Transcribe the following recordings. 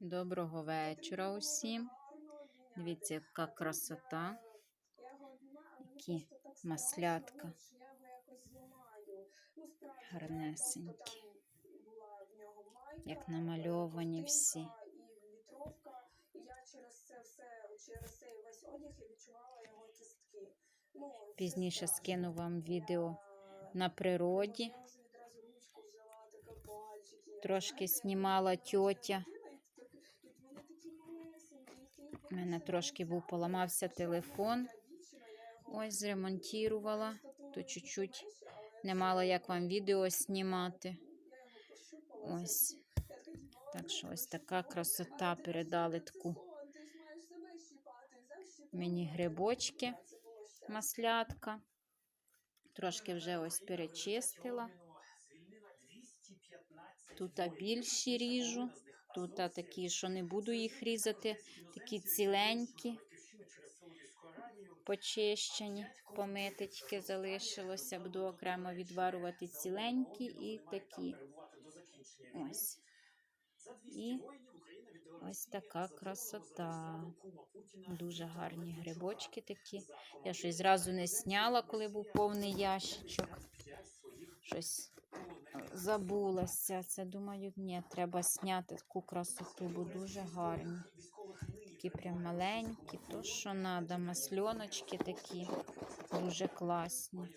Доброго вечора усім. Дивіться, яка красота. Які маслятка. Гарнесенькі. Як намальовані всі. Пізніше скину вам відео на природі. Трошки знімала тьотя. У мене трошки був поламався телефон. Ось зремонтувала. То чуть-чуть не мала як вам відео знімати. Ось. Так що ось така красота передали таку мені грибочки, маслятка. Трошки вже ось перечистила. Тут більші ріжу, тут такі, що не буду їх різати, такі ціленькі, почищені, помити тільки залишилося. Буду окремо відварувати ціленькі і такі. Ось. І ось така красота. Дуже гарні грибочки такі. Я щось зразу не сняла, коли був повний ящичок. Щось забулася. Це думаю, ні, треба зняти таку красоту, бо дуже гарні. Такі прям маленькі, то що треба, масльоночки такі, дуже класні.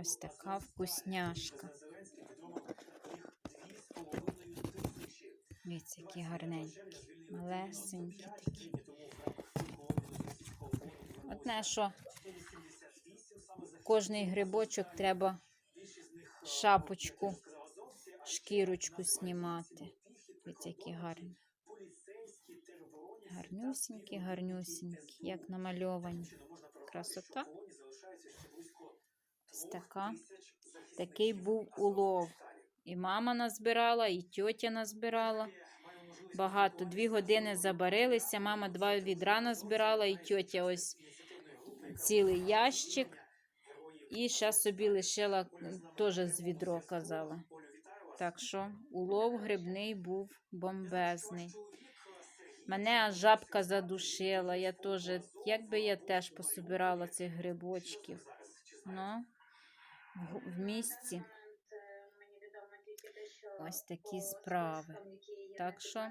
Ось така вкусняшка. Дивіться, які гарненькі, малесенькі такі. Одне, що кожний грибочок треба шапочку, шкірочку знімати. Дивіться, які гарні. Гарнюсінькі, гарнюсінькі, як намальовані. Красота. Ось така. Такий був улов. І мама назбирала, і тьотя назбирала. Багато. Дві години забарилися. Мама два відра назбирала, і тьотя ось цілий ящик. І ще собі лишила теж з відро, казала. Так що улов грибний був бомбезний. Мене жабка задушила. Я теж, якби я теж пособирала цих грибочків. Ну, в місті ось такі справи. Так що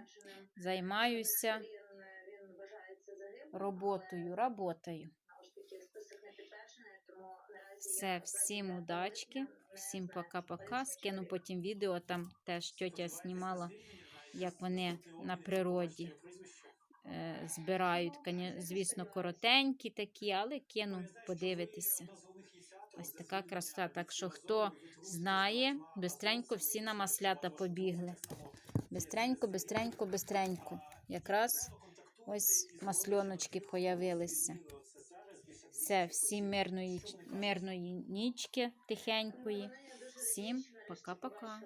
займаюся роботою, роботою. Все, всім удачки, всім пока-пока. Скину потім відео, там теж тьотя знімала, як вони на природі е, збирають. Звісно, коротенькі такі, але кину подивитися. Ось така краса. Так що, хто знає, бистренько всі на маслята побігли. Бистренько, бистренько, бистренько. Якраз ось масльоночки появилися. Все, всім мирної, мирної нічки тихенької. Всім пока-пока.